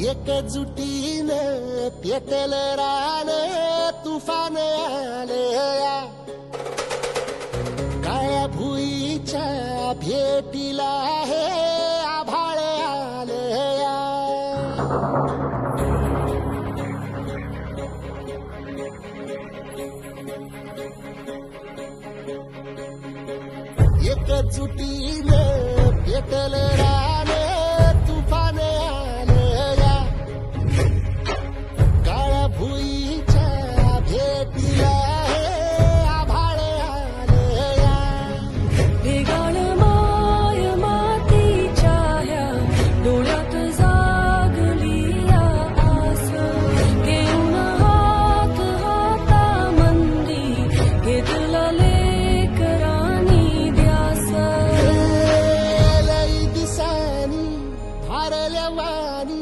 एकजुटीने पेटल रान तुफान आले या काळ्या भुईच्या भेटीला हे आभाळ आले या एकजुटीने Morelia Wadi.